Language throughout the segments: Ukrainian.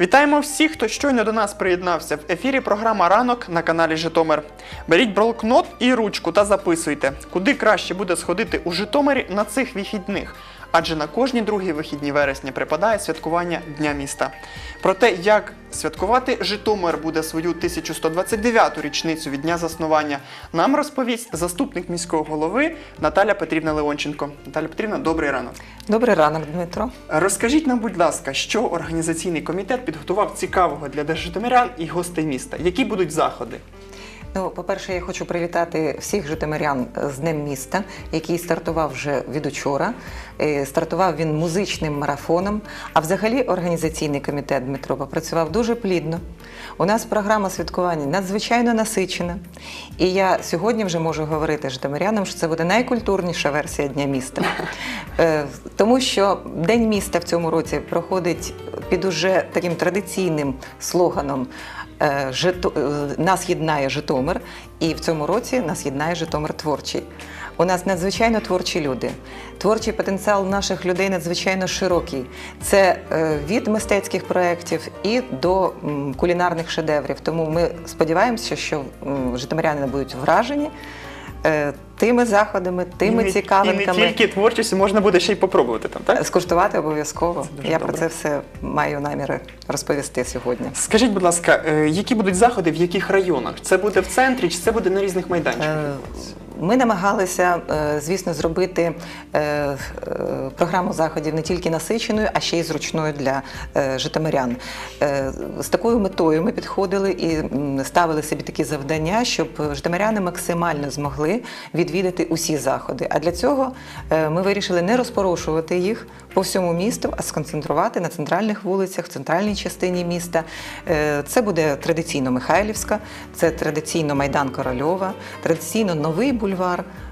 Вітаємо всіх, хто щойно до нас приєднався. В ефірі програма Ранок на каналі Житомир. Беріть блокнот і ручку та записуйте, куди краще буде сходити у Житомирі на цих вихідних. Адже на кожні другі вихідні вересня припадає святкування Дня міста. Про те, як святкувати Житомир буде свою 1129-ту річницю від дня заснування, нам розповість заступник міського голови Наталя Петрівна Леонченко. Наталя Петрівна, добрий ранок. Добрий ранок, Дмитро. Розкажіть нам, будь ласка, що організаційний комітет підготував цікавого для житомирян і гостей міста? Які будуть заходи? Ну, по-перше, я хочу привітати всіх житомирян з Днем міста, який стартував вже від учора. Е, Стартував він музичним марафоном. А взагалі організаційний комітет Дмитро попрацював дуже плідно. У нас програма святкування надзвичайно насичена. І я сьогодні вже можу говорити житомирянам, що це буде найкультурніша версія Дня міста. Е, Тому що День міста в цьому році проходить під уже таким традиційним слоганом. Е, Жито... е, Нас єднає Житомир, і в цьому році нас єднає Житомир творчий. У нас надзвичайно творчі люди. Творчий потенціал наших людей надзвичайно широкий. Це е, від мистецьких проєктів і до кулінарних шедеврів. Тому ми сподіваємося, що житомиряни будуть вражені тими заходами, тими і цікавинками. І не тільки творчістю можна буде ще й попробувати там, так? Скуштувати обов'язково. Я добре. про це все маю наміри розповісти сьогодні. Скажіть, будь ласка, е, які будуть заходи в яких районах? Це буде в центрі чи це буде на різних майданчиках? Е, Ми намагалися, е, звісно, зробити е, е, програму заходів не тільки насиченою, а ще й зручною для житомирян. З такою метою ми підходили і ставили собі такі завдання, щоб житомиряни максимально змогли відвідати усі заходи. А для цього ми вирішили не розпорошувати їх по всьому місту, а сконцентрувати на центральних вулицях, в центральній частині міста. Це буде традиційно Михайлівська, це традиційно Майдан Корольова, традиційно новий бульвар,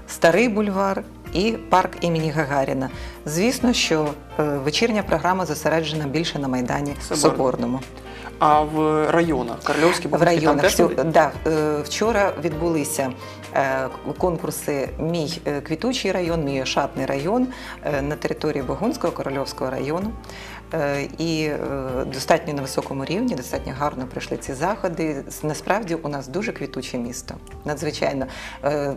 старий бульвар. І парк імені Гагаріна. Звісно, що е, вечірня програма зосереджена більше на майдані Соборному. Соборному. А в районах Карлівський В Богданський, там районах теж да, е, вчора відбулися е, конкурси Мій квітучий район, мій шатний район на території Богунського Корольовського району. Е, І е, достатньо на високому рівні, достатньо гарно пройшли ці заходи. Насправді у нас дуже квітуче місто. Надзвичайно Е,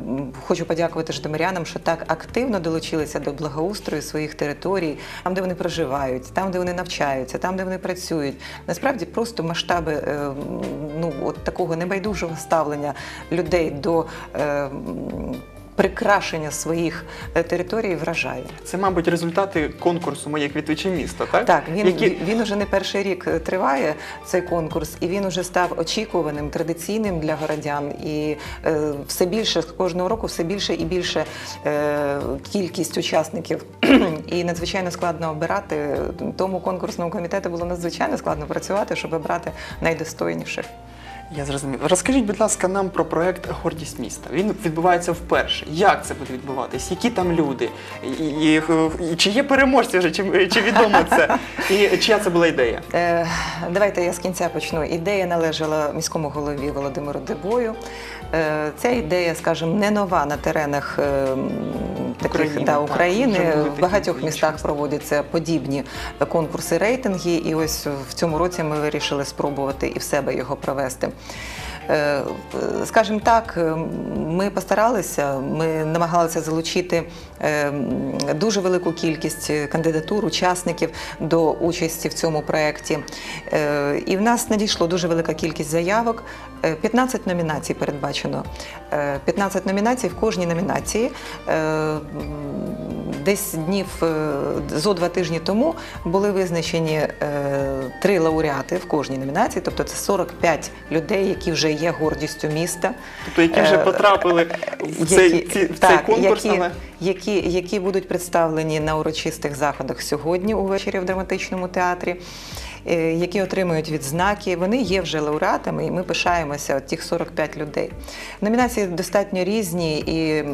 хочу подякувати житомирянам, що так активно долучилися до благоустрою своїх територій, там, де вони проживають, там, де вони навчаються, там, де вони працюють. Насправді просто масштаби ну, от такого небайдужого ставлення людей до прикрашення своїх е, територій вражає. Це, мабуть, результати конкурсу Моє квітуче місто, так? Так, він, Які... він уже не перший рік е, триває цей конкурс, і він уже став очікуваним, традиційним для городян. І е, все більше з кожного року все більше і більше е, кількість учасників. і надзвичайно складно обирати. Тому конкурсному комітету було надзвичайно складно працювати, щоб обрати найдостойніших. Я зрозумів. Розкажіть, будь ласка, нам про проект Гордість міста. Він відбувається вперше. Як це буде відбуватись? Які там люди? І, і, і чи є переможці вже? Чи, чи відомо це? І чия це була ідея? Е, давайте я з кінця почну. Ідея належала міському голові Володимиру Дебою. Е, ця ідея, скажімо, не нова на теренах е, таких України, да. України. Були В багатьох містах проводяться подібні конкурси рейтинги, і ось в цьому році ми вирішили спробувати і в себе його провести. Е, Скажімо так, ми постаралися, ми намагалися залучити е, дуже велику кількість кандидатур, учасників до участі в цьому проєкті. Е, І в нас надійшло дуже велика кількість заявок. Е, 15 номінацій передбачено. Е, 15 номінацій в кожній номінації. Десь днів е, зо два тижні тому були визначені е, три лауреати в кожній номінації, тобто це 45 людей, які вже є гордістю міста. Тобто, які вже Е, потрапили в цей, які- ці- в цей так, конкурс, які, але які, які будуть представлені на урочистих заходах сьогодні увечері в драматичному театрі. Які отримують відзнаки, вони є вже лауреатами, і ми пишаємося от тих 45 людей. Номінації достатньо різні і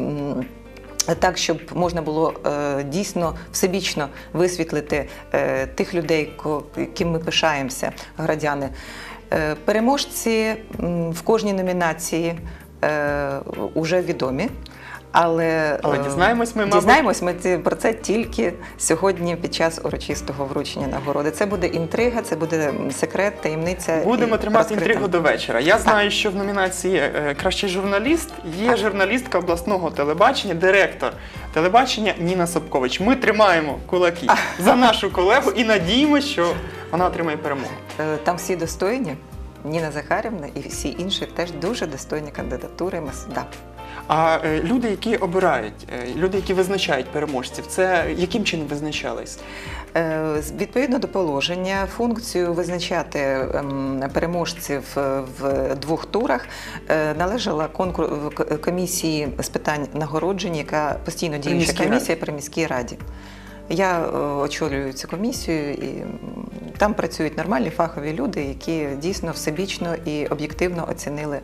так, щоб можна було е, дійсно всебічно висвітлити е, тих людей, ким ми пишаємося, громадяни. Е, переможці в кожній номінації е, уже відомі. Але, Але е, дізнаємось ми, мабуть. дізнаємось ми ці- про це тільки сьогодні під час урочистого вручення нагороди. Це буде інтрига, це буде м, секрет, таємниця. Будемо і тримати розкрита. інтригу до вечора. Я знаю, що в номінації е, Кращий журналіст є журналістка обласного телебачення, директор телебачення Ніна Собкович. Ми тримаємо кулаки за нашу колегу і надіємося, що вона отримає перемогу. Е, Там всі достойні. Ніна Захарівна і всі інші теж дуже достойні кандидатури. Ми. А е, люди, які обирають, е, люди, які визначають переможців, це яким чином визначались? Е, Відповідно до положення, функцію визначати ем, переможців е, в двох турах е, належала конкур... комісії з питань нагородження, яка постійно діюча комісія при міській раді. Я е, очолюю цю комісію, і там працюють нормальні фахові люди, які дійсно всебічно і об'єктивно оцінили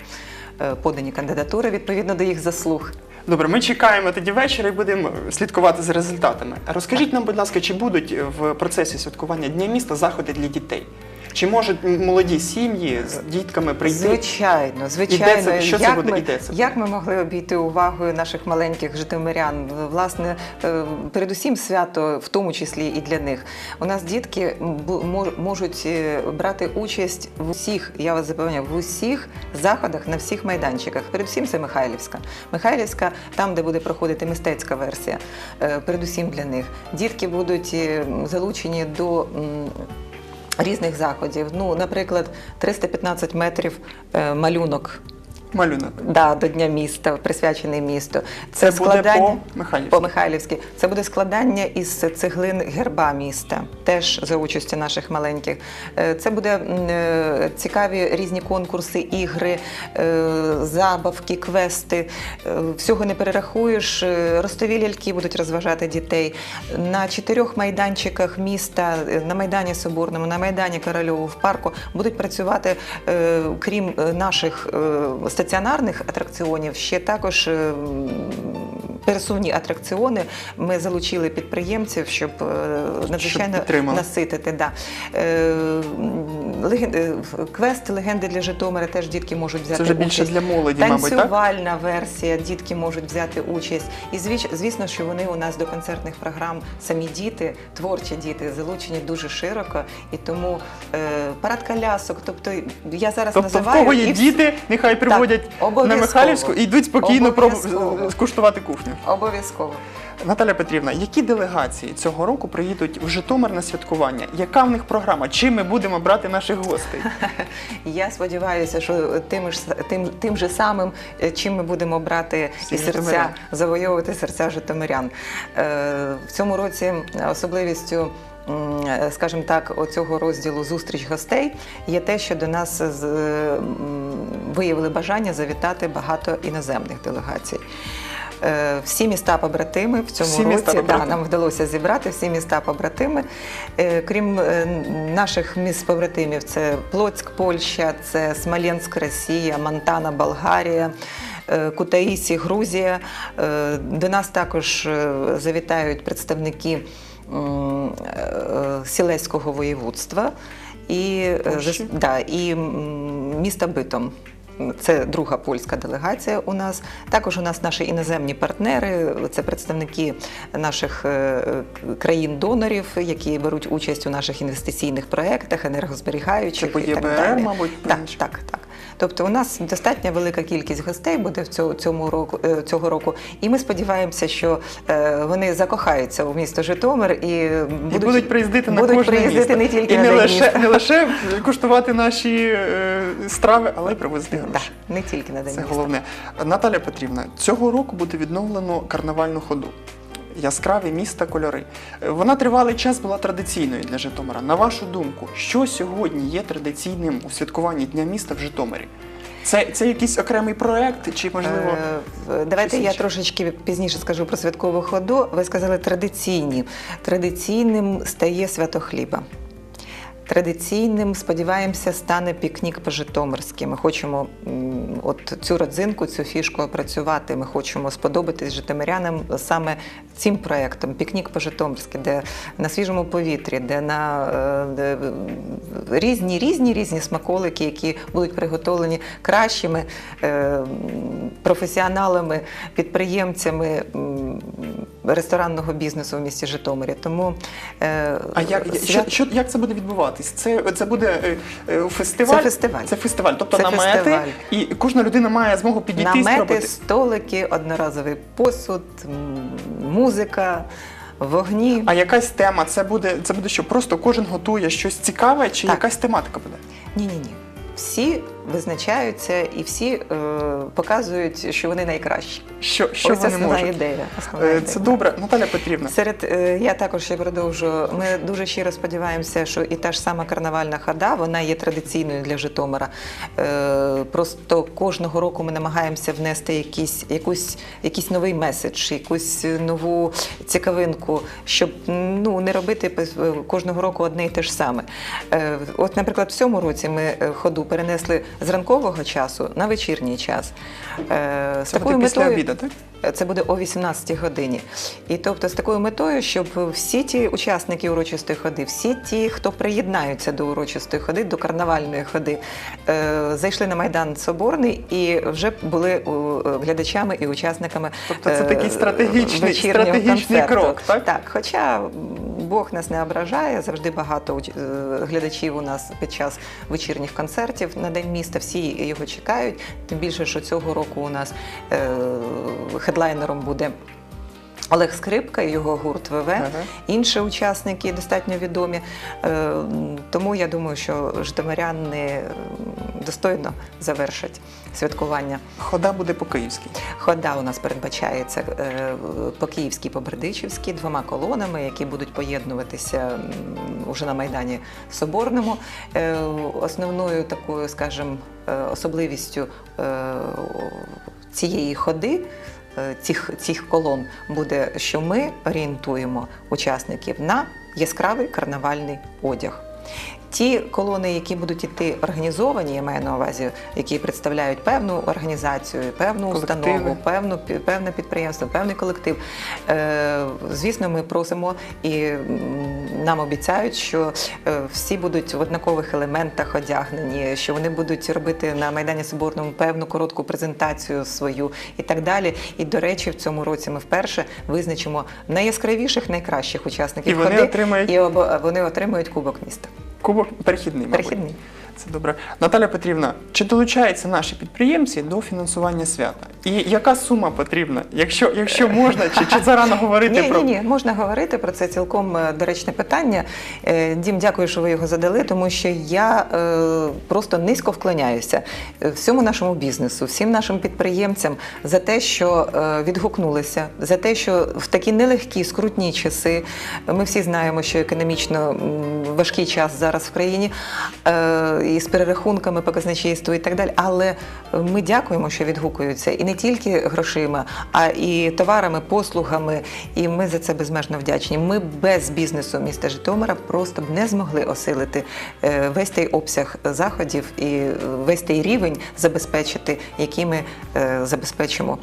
е, подані кандидатури відповідно до їх заслуг. Добре, ми чекаємо тоді вечора і будемо слідкувати за результатами. Розкажіть нам, будь ласка, чи будуть в процесі святкування Дня міста заходи для дітей? Чи можуть молоді сім'ї з дітками прийти? Звичайно, звичайно. Це- що це буде? ми, це як ми могли обійти увагою наших маленьких житомирян? Власне, е, передусім свято, в тому числі і для них. У нас дітки можуть е, брати участь в усіх, я вас запевняю, в усіх заходах на всіх майданчиках. Передусім це Михайлівська. Михайлівська, там, де буде проходити мистецька версія, е, передусім для них. Дітки будуть залучені до. Різних заходів. Ну, наприклад, 315 метрів е, малюнок Малюнок. да, до Дня міста, присвячений місту. Це буде по Михайлівськи. по Михайлівськи. Це буде складання із цеглин герба міста, теж за участю наших маленьких. Е, Це буде е, цікаві різні конкурси, ігри, е, забавки, квести. Всього не перерахуєш. Ростові ляльки будуть розважати дітей. На чотирьох майданчиках міста, на Майдані Соборному, на Майдані Корольову, в парку будуть працювати, крім наших е, стаціонарних атракціонів, ще також е, пересувні атракціони. Ми залучили підприємців, щоб е, надзвичайно підтримали. наситити. Да. Е, в- Квест легенди для Житомира теж дітки можуть взяти Це вже більше участь. для молоді, мабуть, так? Танцювальна версія, дітки можуть взяти участь. І звісно, що вони у нас до концертних програм самі діти, творчі діти, залучені дуже широко. І тому парад колясок. Тобто я зараз Тобто, в називаю кого є і діти, нехай приводять на обов'язково. Михайлівську і йдуть спокійно проб... Скуштувати кухню. Обов'язково. Наталя Петрівна, які делегації цього року приїдуть в Житомир на святкування? Яка в них програма? Чим ми будемо брати наших гостей? Я сподіваюся, що тим ж тим, тим же самим, е, чим ми будемо брати і серця, житомирян. завойовувати серця житомирян. Е, В цьому році особливістю. Скажімо так, оцього розділу зустріч гостей є те, що до нас виявили бажання завітати багато іноземних делегацій. Е, Всі міста побратими в цьому Всі році да, нам вдалося зібрати всі міста побратими. Е, Крім е, наших міст побратимів, це Плотськ, Польща, це Смоленськ, Росія, Монтана, Болгарія. Кутаїсі, Грузія. До нас також завітають представники е, Сілеського воєводства і, е, Польщі. да, і міста Битом. Це друга польська делегація у нас. Також у нас наші іноземні партнери, це представники наших е, країн-донорів, які беруть участь у наших інвестиційних проєктах, енергозберігаючих Це по і так далі. мабуть, так, так, так. Тобто у нас достатньо велика кількість гостей буде в цьому, цьому року, е, цього року, і ми сподіваємося, що е, вони закохаються у місто Житомир і будуть, і будуть приїздити на будуть приїздити місто. не тільки і не лише, не лише куштувати наші е, страви, але й привезти Да, не тільки на день Це міста. головне. Наталя Петрівна, цього року буде відновлено карнавальну ходу. Яскраві міста кольори. Е, Вона тривалий час була традиційною для Житомира. На вашу думку, що сьогодні є традиційним у святкуванні Дня міста в Житомирі? Це, це якийсь окремий проект, чи можливо Е, Давайте я трошечки пізніше скажу про святкову ходу. Ви сказали традиційні. Традиційним стає свято хліба. Традиційним, сподіваємося, стане пікнік по-житомирськи. Ми хочемо от цю родзинку, цю фішку опрацювати. Ми хочемо сподобатись житомирянам саме цим проєктом Пікнік по-житомирськи, де на свіжому повітрі, де на е, де, різні, різні, різні смаколики, які будуть приготовлені кращими е, професіоналами, підприємцями ресторанного бізнесу в місті Житомирі. Тому е, А як, свят- що, що, як це буде відбуватись? Це, це буде е, е, фестиваль? Це фестиваль. Це фестиваль, тобто Це намети, фестиваль. і кожна людина має змогу підійти і Намети, спробувати. столики, одноразовий посуд, музика, вогні. А якась тема, це буде, це буде що? Просто кожен готує щось цікаве, чи Так. якась тематика буде? Ні, ні, ні. Всі визначаються і всі е, показують, що вони найкращі. Що, що Ось вони можуть? ідея. Основна Е, ідея. Це добре, Наталя Петрівна. Серед е, я також ще продовжу. Ми дуже щиро сподіваємося, що і та ж сама карнавальна хода вона є традиційною для Житомира. Е, Просто кожного року ми намагаємося внести якийсь, якусь, якийсь новий меседж, якусь нову цікавинку, щоб ну не робити кожного року одне і те ж саме. От, наприклад, в цьому році ми ходу перенесли з ранкового часу на вечірній час. З Це буде після обіду, так? Це буде о 18 годині. І тобто з такою метою, щоб всі ті учасники урочистої ходи, всі ті, хто приєднаються до урочистої ходи, до карнавальної ходи, е, зайшли на Майдан Соборний і вже були е, глядачами і учасниками. Тобто це е, такий стратегічний- стратегічний концерту. крок, так? Так, хоча Бог нас не ображає, завжди багато глядачів у нас під час вечірніх концертів на День міста. Всі його чекають. Тим більше, що цього року у нас хедлайнером буде. Олег Скрипка і його гурт ВВ, Ага. інші учасники достатньо відомі. Е, Тому я думаю, що житомиряни достойно завершать святкування. Хода буде по-київськи. Хода у нас передбачається е, по-київській, по-бердичівській, двома колонами, які будуть поєднуватися м, уже на Майдані Соборному. Е, Основною такою, скажімо, е, особливістю е, цієї ходи. Е, Цих, цих колон буде, що ми орієнтуємо учасників на яскравий карнавальний одяг. Ті колони, які будуть іти організовані, я маю на увазі, які представляють певну організацію, певну Колективи. установу, певну певне підприємство, певний колектив. Е, звісно, ми просимо і нам обіцяють, що е, всі будуть в однакових елементах одягнені, що вони будуть робити на Майдані Соборному певну коротку презентацію свою і так далі. І до речі, в цьому році ми вперше визначимо найяскравіших, найкращих учасників І вони ходи, отримають- і обо- вони отримують кубок міста. Кубок перехідний. мабуть. Перехідний. Це добре. Наталя Петрівна, чи долучаються наші підприємці до фінансування свята? І яка сума потрібна? Якщо, якщо можна, чи, чи зарано говорити Ні, про ні, ні, можна говорити про це цілком е, доречне питання. Е, Дім, дякую, що ви його задали, тому що я е, просто низько вклоняюся всьому нашому бізнесу, всім нашим підприємцям за те, що відгукнулися, за те, що в такі нелегкі, скрутні часи. Ми всі знаємо, що економічно важкий час зараз в країні і з перерахунками по казначейству і так далі. Але ми дякуємо, що відгукуються і не тільки грошима, а і товарами, послугами. І ми за це безмежно вдячні. Ми без бізнесу міста Житомира просто б не змогли осилити е, весь той обсяг заходів і е, весь той рівень забезпечити, який ми е, забезпечимо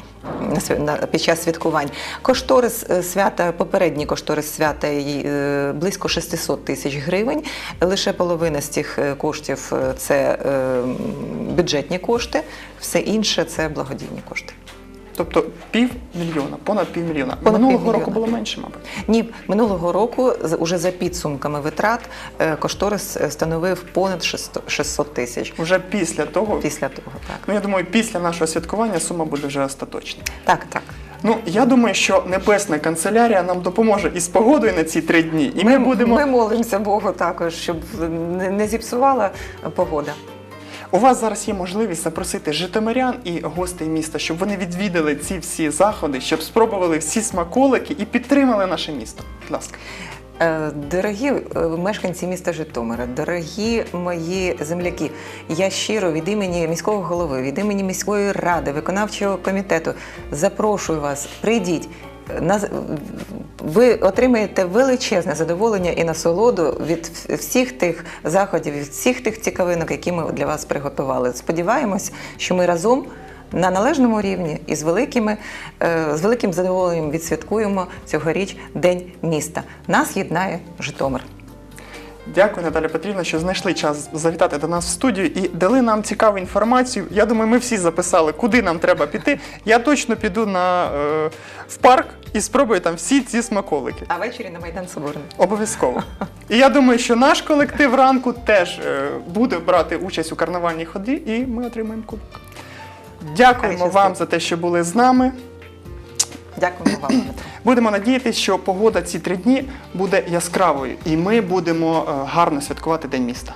під час святкувань. Кошторис е, свята, попередній кошторис свята е, близько 600 тисяч гривень. Лише половина з цих е, коштів це бюджетні кошти, все інше це благодійні кошти. Тобто півмільйона, понад півмільйона. Понад Минулого півмільйона. року було менше, мабуть. Ні, минулого року уже за підсумками витрат е, кошторис е, становив понад 600 600 тисяч. Уже після того, Після того, так. ну я думаю, після нашого святкування сума буде вже остаточна. Так, так. Ну я думаю, що небесна канцелярія нам допоможе із погодою на ці три дні, і ми, будемо. Ми молимося Богу також, щоб не зіпсувала погода. У вас зараз є можливість запросити житомирян і гостей міста, щоб вони відвідали ці всі заходи, щоб спробували всі смаколики і підтримали наше місто. Будь ласка. Е, Дорогі е, мешканці міста Житомира, дорогі мої земляки, я щиро від імені міського голови, від імені міської ради, виконавчого комітету запрошую вас, прийдіть, ви отримаєте величезне задоволення і насолоду від всіх тих заходів, від всіх тих цікавинок, які ми для вас приготували. Сподіваємось, що ми разом. На належному рівні і з великими е, з великим задоволенням відсвяткуємо цьогоріч День міста. Нас єднає Житомир. Дякую, Наталя Петрівна, що знайшли час завітати до нас в студію і дали нам цікаву інформацію. Я думаю, ми всі записали, куди нам треба піти. Я точно піду на, е, в парк і спробую там всі ці смаколики. А ввечері на Майдан Соборний. Обов'язково. І я думаю, що наш колектив ранку теж е, буде брати участь у карнавальній ході, і ми отримаємо кубок. Дякуємо вам за те, що були з нами. Дякуємо вам. Будемо надіятися, що погода ці три дні буде яскравою, і ми будемо е, гарно святкувати День міста.